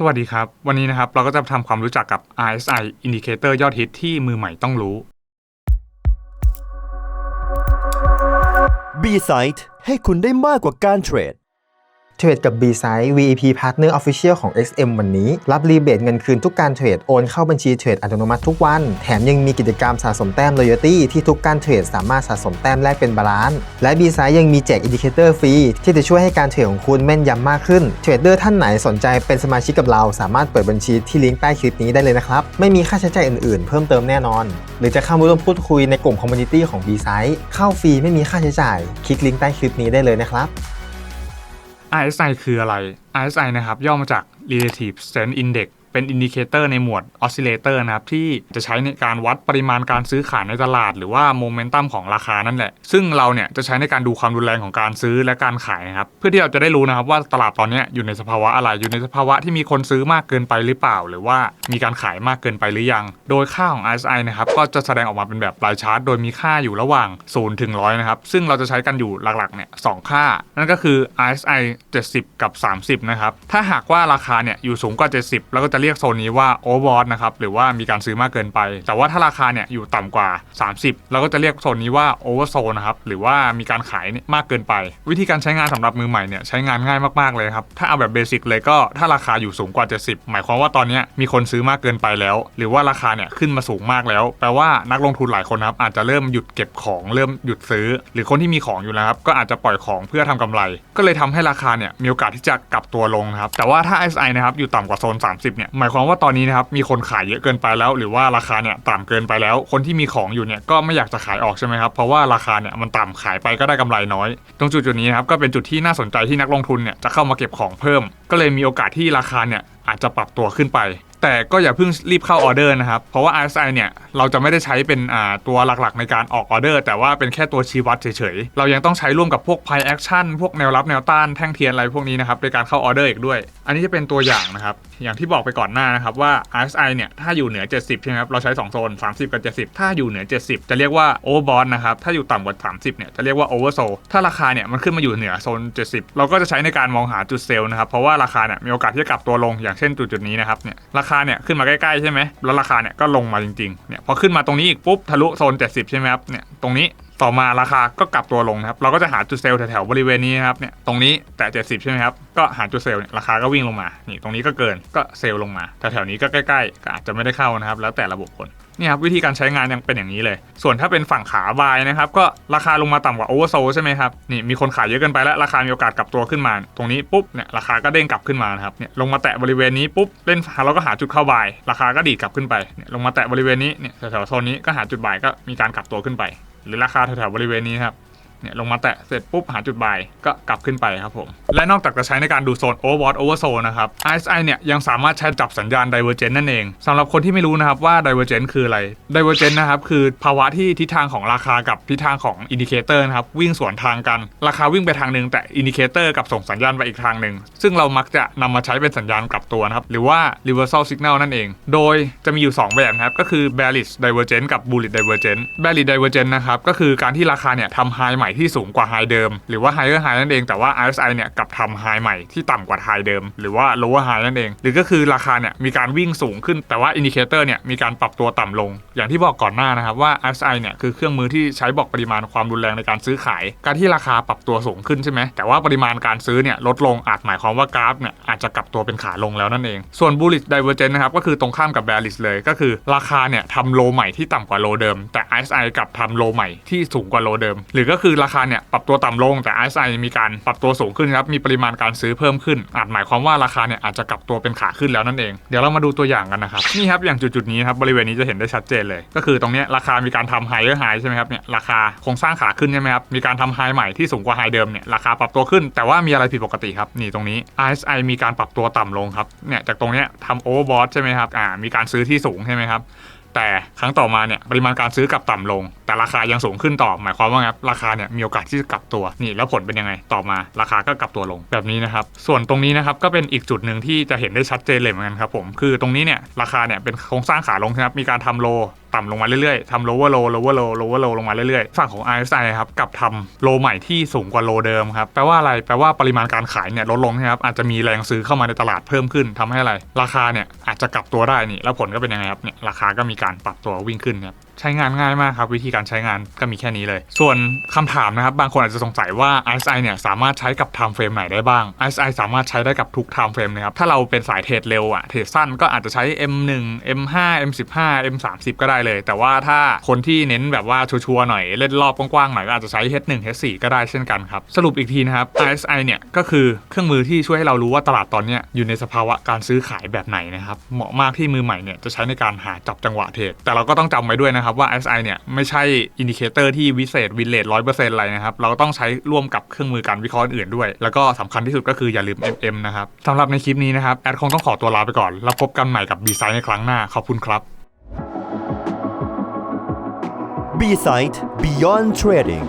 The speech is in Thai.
สวัสดีครับ วันนี้นะครับเราก็จะทำความรู้จักกับ RSI Indicator ยอดฮิตที่มือใหม่ต้องรู้ B-Site ให้คุณได้มากกว่าการเทรด เทรดกับ B-Site VEP Partner Official ของ XM วันนี้ รับรีเบทเงินคืนทุกการเทรด โอนเข้าบัญชีเทรดอัตโนมัติทุกวัน แถมยังมีกิจกรรมสะสมแต้ม Loyalty ที่ทุกการเทรดสามารถสะสมแต้มแลกเป็นบาลานซ์ และ B-Site ยังมีแจกอินดิเคเตอร์ฟรี ที่จะช่วยให้การเทรดของคุณแม่นยำมากขึ้น เทรดเดอร์ท่านไหนสนใจเป็นสมาชิกกับเรา สามารถเปิดบัญชีที่ลิงก์ใต้คลิปนี้ได้เลยนะครับ ไม่มีค่าใช้จ่ายอื่นๆ เพิ่มเติมแน่นอน หรือจะเข้ามาร่วมพูดคุยในกลุ่มคอมมูนิตี้ของ B-Site เข้าฟรีไม่มีค่าใช้จ่าย คลิกลิงก์ใต้คลิปนี้ได้เลยนะครับ RSI คืออะไร RSI นะครับย่อมาจาก Relative Strength Index เป็นอินดิเคเตอร์ในหมวด Oscillator นะครับ ที่จะใช้ในการวัดปริมาณการซื้อขายในตลาด หรือว่าโมเมนตัมของราคานั่นแหละ ซึ่งเราเนี่ยจะใช้ในการดูความรุนแรงของการซื้อและการขายนะครับ เพื่อที่เราจะได้รู้นะครับว่าตลาดตอนนี้อยู่ในสภาวะอะไร อยู่ในสภาวะที่มีคนซื้อมากเกินไปหรือเปล่า หรือว่ามีการขายมากเกินไปหรือยัง โดยค่าของ RSI นะครับก็จะแสดงออกมาเป็นแบบรายชาร์ตโดยมีค่าอยู่ระหว่าง0ถึง100นะครับซึ่งเราจะใช้กันอยู่หลักๆเนี่ยสองค่า นั่นก็คือ RSI 70 กับ 30นะครับถ้าหากว่าราคาเนี่ยอยู่สูงกว่า 70เราก็จะเรียกโซนนี้ว่า overbought นะครับหรือว่ามีการซื้อมากเกินไป แต่ว่าถ้าราคาเนี่ยอยู่ต่ำกว่า 30 เราก็จะเรียกโซนนี้ว่า oversold นะครับหรือว่ามีการขายมากเกินไป วิธีการใช้งานสำหรับมือใหม่เนี่ยใช้งานง่ายมากๆเลยครับถ้าเอาแบบเบสิกเลยก็ถ้าราคาอยู่สูงกว่า 70 หมายความว่าตอนนี้มีคนซื้อมากเกินไปแล้ว หรือว่าราคาเนี่ยขึ้นมาสูงมากแล้ว แปลว่านักลงทุนหลายคนครับอาจจะเริ่มหยุดเก็บของเริ่มหยุดซื้อ หรือคนที่มีของอยู่แล้วครับก็อาจจะปล่อยของเพื่อทำกำไร ก็เลยทำให้ราคาเนี่ยมีโอกาสที่จะกลับตัวลงนะครับแต่ว่าถ้า SI นะครับอยู่ต่ำกว่าโซน 30เนี่ยหมายความว่าตอนนี้นะครับมีคนขายเยอะเกินไปแล้ว หรือว่าราคาเนี่ยต่ำเกินไปแล้ว คนที่มีของอยู่เนี่ยก็ไม่อยากจะขายออกใช่ไหมครับเพราะว่าราคาเนี่ยมันต่ำขายไปก็ได้กำไรน้อย ตรงจุดจุดนี้นะครับก็เป็นจุดที่น่าสนใจที่นักลงทุนเนี่ยจะเข้ามาเก็บของเพิ่ม ก็เลยมีโอกาสที่ราคาเนี่ยอาจจะปรับตัวขึ้นไป แต่ก็อย่าเพิ่งรีบเข้าออเดอร์นะครับ เพราะว่า RSI เนี่ย เราจะไม่ได้ใช้เป็นตัวหลักๆ ในการออกออเดอร์ แต่ว่าเป็นแค่ตัวชี้วัดเฉยๆ เรายังต้องใช้ร่วมกับพวก Price Action พวกแนวรับแนวต้านแท่งเทียนอะไรพวกนี้นะครับในการเข้าออเดอร์อีกด้วย อันนี้จะเป็นตัวอย่างนะครับ อย่างที่บอกไปก่อนหน้านะครับว่า RSI เนี่ย ถ้าอยู่เหนือ 70 ใช่ไหมครับ เราใช้ 2 โซน 30 กับ 70 ถ้าอยู่เหนือ 70 จะเรียกว่า Overbought นะครับ ถ้าอยู่ต่ำกว่า 30 เนี่ย จะเรียกว่า Oversold ถ้าราคาเนี่ย มันขึ้นมาอยู่เหนือโซน 70 เราก็จะใช้ในการมองหาจุดเซลล์นะครับ เพราะว่าราคาเนี่ยมีโอกาสที่จะกลับตัวลงอย่างเช่นจุดจุดนี้นะครับเนี่ยราคาเนี่ยขึ้นมาใกล้ๆใช่ไหมแล้วราคาเนี่ยก็ลงมาจริงๆเนี่ยพอขึ้นมาตรงนี้อีกปุ๊บทะลุโซน 70 ใช่ไหมครับเนี่ยตรงนี้ ต่อมาราคาก็กลับตัวลงนะครับ เราก็จะหาจุดเซลล์แถวๆบริเวณนี้นะครับเนี่ยตรงนี้แต่ 70 ใช่ไหมครับ ก็หาจุดเซลล์เนี่ยราคาก็วิ่งลงมา นี่ตรงนี้ก็เกินก็เซลล์ลงมาแถวๆนี้ก็ใกล้ๆก็อาจจะไม่ได้เข้านะครับ แล้วแต่ระบบคนเนี่ยครับวิธีการใช้งานยังเป็นอย่างนี้เลย ส่วนถ้าเป็นฝั่งขาบายนะครับก็ราคาลงมาต่ำกว่าโอเวอร์โซใช่ไหมครับนี่มีคนขายเยอะเกินไปแล้วราคามีโอกาสกลับตัวขึ้นมา ตรงนี้ปุ๊บเนี่ยราคาก็เด้งกลับขึ้นมานะครับเนี่ยลงมาแตะบริเวณนี้ปุ๊บเล่นเราก็หาจุดเข้าบาย ราคาก็ดีดกลับขึ้นไปเนี่ยลงมาแตะบริเวณนี้เนี่ยแถวๆโซนนี้ก็หาจุดบายก็มีการกลับตัวขึ้นไป หรือราคาแถวๆบริเวณนี้ครับ เนี่ยลงมาแตะเสร็จปุ๊บหาจุดบายก็กลับขึ้นไปครับผม และนอกจากจะใช้ในการดูโซน overbought oversold นะครับ RSI เนี่ยยังสามารถใช้จับสัญญาณ divergence นั่นเองสำหรับคนที่ไม่รู้นะครับว่า divergence คืออะไร divergence นะครับคือภาวะที่ทิศทางของราคากับทิศทางของอินดิเคเตอร์นะครับวิ่งสวนทางกัน ราคาวิ่งไปทางหนึ่งแต่อินดิเคเตอร์กับส่งสัญญาณไปอีกทางหนึ่งซึ่งเรามักจะนำมาใช้เป็นสัญญาณกลับตัวนะครับหรือว่า reversal signal นั่นเอง โดยจะมีอยู่ 2 แบบนะครับก็คือ bearish divergence กับ bullish divergence bearish divergence นะครับก็คือการที่ราคาเนี่ยทำ high ใหม่ที่สูงกว่า high เดิม หรือว่า higher high นั่นเองแต่ว่า RSI เนี่ยกลับทำ high ใหม่ที่ต่ำกว่า high เดิม หรือว่า lower high นั่นเอง หรือก็คือราคาเนี่ยมีการวิ่งสูงขึ้นแต่ว่าอินดิเคเตอร์เนี่ยมีการปรับตัวต่ำลง อย่างที่บอกก่อนหน้านะครับว่า RSI เนี่ยคือเครื่องมือที่ใช้บอกปริมาณความรุนแรงในการซื้อขาย การที่ราคาปรับตัวสูงขึ้นใช่ไหมแต่ว่าปริมาณการซื้อเนี่ยลดลงอาจหมายความว่ากราฟเนี่ยอาจจะกลับตัวเป็นขาลงแล้วนั่นเอง ส่วน bullish divergence นะครับก็คือตรงข้ามกับ bearish เลย ก็คือราคาเนี่ยทำโลใหม่ที่ต่ำกว่าโลเดิม แต่ RSI กลับทำโลใหม่ที่สูงกว่าโลเดิม หรือก็คือราคาเนี่ยปรับตัวต่ำลงแต่ RSI มีการปรับตัวสูงขึ้นครับมีปริมาณการซื้อเพิ่มขึ้น อาจหมายความว่าราคาเนี่ยอาจจะกลับตัวเป็นขาขึ้นแล้วนั่นเองเดี๋ยวเรามาดูตัวอย่างกันนะครับนี่ครับอย่างจุดๆนี้ครับบริเวณนี้จะเห็นได้ชัดเจนเลย ก็คือตรงนี้ราคามีการทำ higher high ใช่ไหมครับเนี่ยราคาโครงสร้างขาขึ้นใช่ไหมครับมีการทำ high ใหม่ที่สูงกว่า high เดิมเนี่ยราคาปรับตัวขึ้น แต่ว่ามีอะไรผิดปกติครับนี่ตรงนี้ RSI มีการปรับตัวต่ำลงครับเนี่ยจากตรงนี้ทำ overbought ใช่ไหมครับอ่ามีการซื้อที่สูงใช่ไหมครับ แต่ครั้งต่อมาเนี่ยปริมาณการซื้อกลับต่ำลง แต่ราคายังสูงขึ้นต่อ หมายความว่าไงครับราคาเนี่ยมีโอกาสที่จะกลับตัวนี่แล้วผลเป็นยังไงต่อมาราคาก็กลับตัวลงแบบนี้นะครับส่วนตรงนี้นะครับก็เป็นอีกจุดหนึ่งที่จะเห็นได้ชัดเจนเลยเหมือนกันครับผมคือตรงนี้เนี่ยราคาเนี่ยเป็นโครงสร้างขาลงนะครับมีการทำโล ต่ำลงมาเรื่อยๆทำ lower low lower low lower low ลงมาเรื่อยๆ ฝั่งของ RSI ครับกลับทำโลใหม่ที่สูงกว่าโลเดิมครับ แปลว่าอะไร แปลว่าปริมาณการขายเนี่ยลดลงนะครับ อาจจะมีแรงซื้อเข้ามาในตลาดเพิ่มขึ้นทำให้อะไร ราคาเนี่ยอาจจะกลับตัวได้นี่ แล้วผลก็เป็นยังไงครับ เนี่ยราคาก็มีการปรับตัววิ่งขึ้นครับใช้งานง่ายมากครับวิธีการใช้งานก็มีแค่นี้เลย ส่วนคำถามนะครับ บางคนอาจจะสงสัยว่า RSI เนี่ยสามารถใช้กับ time frame ไหนได้บ้าง RSI สามารถใช้ได้กับทุก time frame นะครับถ้าเราเป็นสายเทรดเร็วอะเทรดสั้นก็อาจจะใช้ M1 M5 M15 M30 ก็ได้เลย แต่ว่าถ้าคนที่เน้นแบบว่าชัวร์ๆหน่อยเล่นรอบกว้างๆหน่อยก็อาจจะใช้ H1 H4 ก็ได้เช่นกันครับ สรุปอีกทีนะครับ RSI เนี่ยก็คือเครื่องมือที่ช่วยให้เรารู้ว่าตลาดตอนนี้อยู่ในสภาวะการซื้อขายแบบไหนนะครับ เหมาะมากที่มือใหม่เนี่ยจะใช้ในการหาจับจังหวะเทรดแต่เราก็ต้องจำไว้ด้วยนะครับว่า RSI เนี่ยไม่ใช่อินดิเคเตอร์ที่วิเศษวินเลทร้อยเปอร์เซ็นต์อะไรนะครับเราก็ต้องใช้ร่วมกับเครื่องมือการวิเคราะห์อื่นด้วย แล้วก็สำคัญที่สุดก็คืออย่าลืม MM นะครับสำหรับในคลิปนี้นะครับแอดคงต้องขอตัวลาไปก่อนแล้วพบกันใหม่กับบีไซน์ในครั้งหน้าขอบคุณครับ B-Site Beyond Trading